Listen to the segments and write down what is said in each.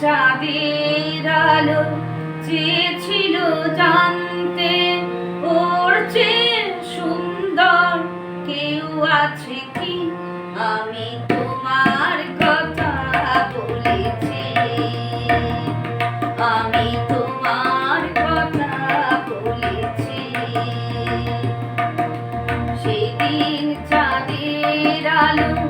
চাঁদের আলো চেয়েছিল জানতে, ওর চেয়ে সুন্দর কেউ আছে কি? আমি তোমার কথা বলেছি। আমি তোমার কথা বলেছি। সেদিন চাঁদের আলো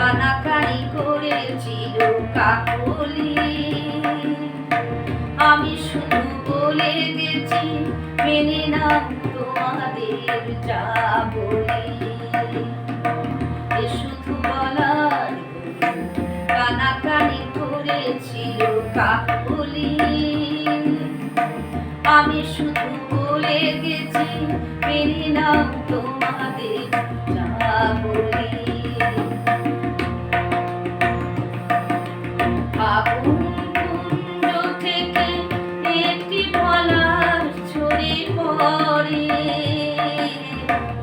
কানাকানি করেছিল কাকলি আমি শুধু বলে গেছি, মেনে নাও তোমাদের যা বলি। এ শুধু বলার কানাকানি করেছিল কাকলি আমি শুধু বলে গেছি, মেনে নাও তোমাদের যা বলি।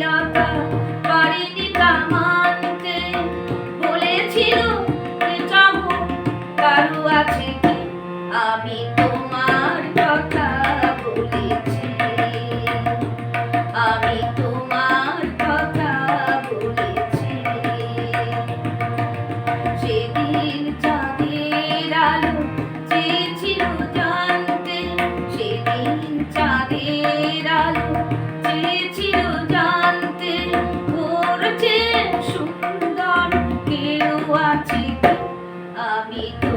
তা বলেছিল আমি চিঠি আমি